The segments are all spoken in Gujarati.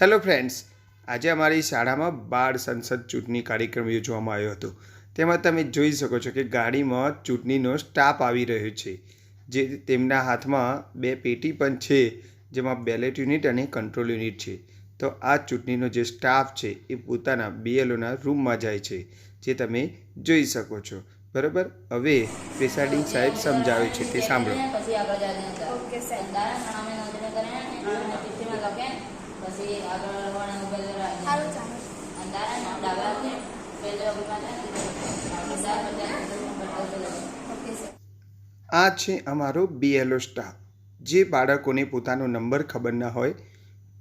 હેલો ફ્રેન્ડ્સ આજે અમારી શાળામાં બાળ સંસદ ચૂંટણી કાર્યક્રમ યોજવામાં આવ્યો હતો. તેમાં તમે જોઈ શકો છો કે ગાડીમાં ચૂંટણીનો સ્ટાફ આવી રહ્યો છે જે તેમના હાથમાં બે પેટી પણ છે જેમાં બેલેટ યુનિટ અને કંટ્રોલ યુનિટ છે. તો આ ચૂંટણીનો જે સ્ટાફ છે એ પોતાના બીએલઓના રૂમમાં જાય છે જે તમે જોઈ શકો છો. બરાબર? હવે પ્રિસાઇડિંગ સાહેબ સમજાવે છે તે સાંભળો. પછી આગળ અને વણ ઉભેલ સારું ચાલો. અંધારા નામ ડાબા છે? પહેલો આ છે અમારો બીએલઓ સ્ટાફ જે બાળકોને પોતાનો નંબર ખબર ના હોય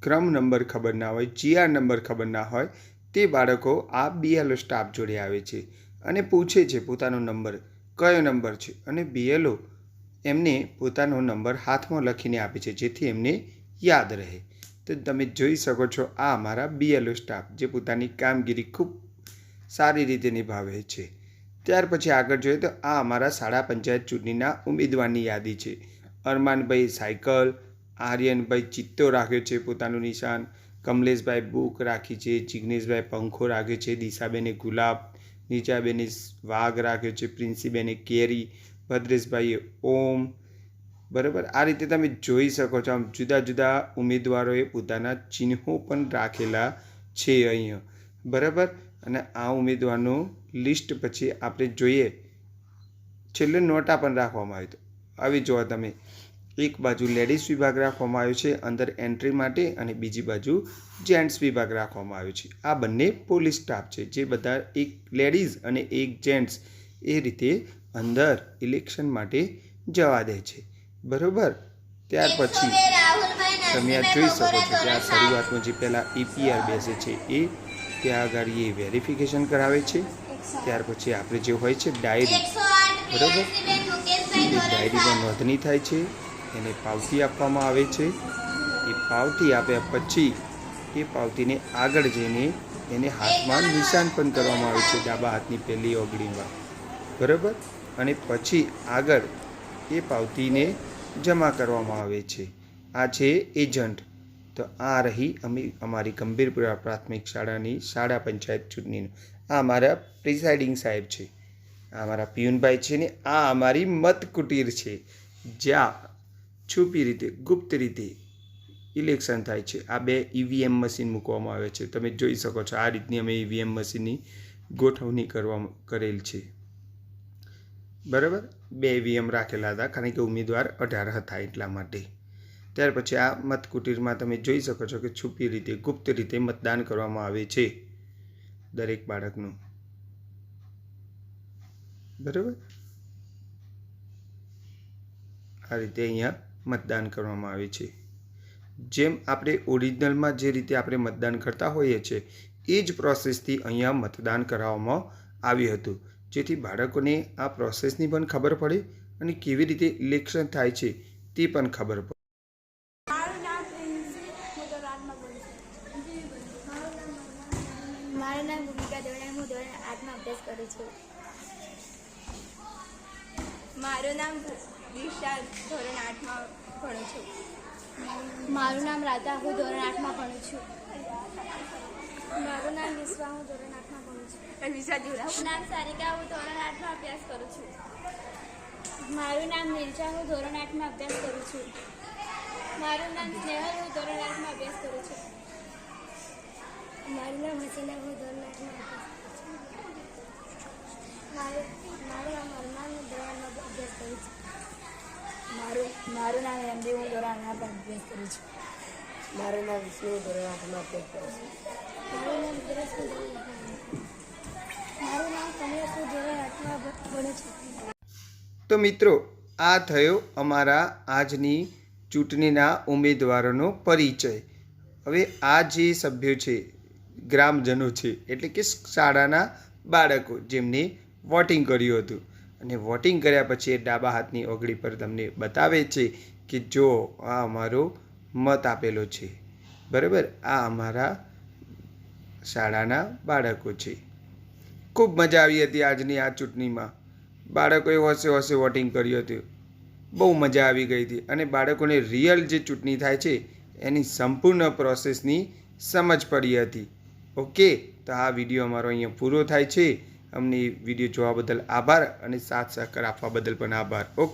ક્રમ નંબર ખબર ના હોય જીઆર નંબર ખબર ના હોય તે બાળકો આ બીએલઓ સ્ટાફ જોડે આવે છે અને પૂછે છે પોતાનો નંબર કયો નંબર છે? અને બીએલઓ એમને પોતાનો નંબર હાથમાં લખીને આપે છે જેથી એમને યાદ રહે. તો તમે જોઈ શકો છો આ અમારા બીએલઓ સ્ટાફ જે પોતાની કામગીરી ખૂબ સારી રીતે નિભાવે છે. ત્યાર પછી આગળ જોઈએ તો આ અમારા શાળા પંચાયત ચૂંટણીના ઉમેદવારની યાદી છે. અરમાનભાઈ સાયકલ, આર્યનભાઈ ચિત્તો રાખ્યો છે પોતાનું નિશાન, કમલેશભાઈ બુક રાખી છે, જિગ્નેશભાઈ પંખો રાખ્યો છે, દિશાબેને ગુલાબ, નીચાબેને વાઘ રાખ્યો છે, પ્રિન્સીબેને કેરી, ભદ્રેશભાઈએ ઓમ બરાબર? આ રીતે તમે જોઈ શકો છો. આમ જુદા જુદા ઉમેદવારોએ પોતાના ચિહ્નો પણ રાખેલા છે અહીંયા. બરાબર? અને આ ઉમેદવારનું લિસ્ટ પછી આપણે જોઈએ. છેલ્લે નોટા પણ રાખવામાં આવ્યું હતું. આવી જુઓ તમે. એક બાજુ લેડીઝ વિભાગ રાખવામાં આવ્યો છે, અંદર એન્ટ્રી માટે, અને બીજી બાજુ જેન્ટ્સ વિભાગ રાખવામાં આવ્યો છે. આ બંને પોલીસ સ્ટાફ છે, જે બધા એક લેડીઝ અને એક જેન્ટ્સ એ રીતે અંદર ઇલેક્શન માટે જવા દે છે. બરોબર? ત્યાર પછી તમે આ જોઈ શકો છો કે આ શરૂઆતમાં જે પહેલાં ઈપીઆર બેસે છે. એ ત્યાં આગળ એ વેરિફિકેશન કરાવે છે. ત્યાર પછી આપણે જે હોય છે ડાયરી બરાબર? એ ડાયરીમાં નોંધણી થાય છે. એને પાવતી આપવામાં આવે છે. એ પાવતી આપ્યા પછી એ પાવતીને આગળ જઈને એને હાથમાં નિશાન પણ કરવામાં આવે છે ડાબા હાથની પહેલી ઓગળીમાં બરાબર? અને પછી આગળ એ પાવતીને જમા કરવામાં આવે છે. આ છે એજન્ટ. તો આ રહી અમે, અમારી ગંભીરપુરા પ્રાથમિક શાળાની શાળા પંચાયત ચૂંટણીનું. આ અમારા પ્રિસાઇડિંગ સાહેબ છે. આ અમારા પિયુનભાઈ છે ને આ અમારી મત કુટીર છે. જ્યાં છુપી રીતે, ગુપ્ત રીતે ઇલેક્શન થાય છે. આ બે ઈવીએમ મશીન મૂકવામાં આવે છે. તમે જોઈ શકો છો, આ રીતની અમે ઈવીએમ મશીનની ગોઠવણી કરવામાં કરેલ છે. બરાબર? બે ઈવીએમ રાખેલા હતા, કારણ કે ઉમેદવાર અઢાર હતા એટલા માટે. ત્યાર પછી આ મતકુટીરમાં તમે જોઈ શકો છો કે છુપી રીતે, ગુપ્ત રીતે મતદાન કરવામાં આવે છે દરેક બાળકનું. બરાબર? આ રીતે અહીંયા મતદાન કરવામાં આવે છે. જેમ આપણે ઓરિજિનલમાં જે રીતે આપણે મતદાન કરતા હોઈએ છીએ, એ જ પ્રોસેસથી અહીંયા મતદાન કરાવવામાં આવ્યું હતું. જેથી બાળકોને આ પ્રોસેસની પણ ખબર પડે અને કેવી રીતે ઇલેક્શન થાય છે તે પણ ખબર પડે. મારું નામ ભૂમિકા હું ધોરણ આઠમાં મારું નામ ધોરણ આઠમાં ભણું છું. મારું નામ રાધા, હું ધોરણ આઠમાં ભણું છું. છું વિશ્વા જોડા હું નામ સારિકા હું ધોરણ આઠમાં અભ્યાસ કરું છું. મારું નામ નિર્જા હું ધોરણ આઠમાં અભ્યાસ કરું છું. મારું નામ સ્નેહલ હું ધોરણ આઠમાં અભ્યાસ કરું છું. મારું નામ હસીના હું ધોરણ આઠમાં અભ્યાસ કરું છું. મારું મારું નામ અરમાન હું ધોરણ અભ્યાસ કરું છું. મારું મારું નામ એમડી હું ધોરણ આઠમાં અભ્યાસ કરું છું. મારું નામ વિષ્ણુ ધોરણ આઠમાં અભ્યાસ કરું છું. મારું નામ તો મિત્રો, આ થયો અમારા આજની ચૂંટણીના ઉમેદવારોનો પરિચય. હવે આ જે સભ્યો છે, ગ્રામજનો છે, એટલે કે શાળાના બાળકો જેમને વોટિંગ કર્યું હતું. અને વોટિંગ કર્યા પછી એ ડાબા હાથની ઓગળી પર તમને બતાવે છે કે જો આ અમારો મત આપેલો છે. બરાબર? આ અમારા શાળાના બાળકો છે. ખૂબ મજા આવી હતી આજની આ ચૂંટણીમાં. બાળકોએ હોશે હોશે વોટિંગ કર્યું હતું. બહુ મજા આવી ગઈ હતી અને બાળકોને રિયલ જે ચૂંટણી થાય છે, એની સંપૂર્ણ પ્રોસેસની સમજ પડી હતી. ઓકે તો આ વીડિયો અમારો અહીંયા પૂરો થાય છે. અમને વીડિયો જોવા બદલ આભાર અને સાથ સહકાર આપવા બદલ પણ આભાર. ઓકે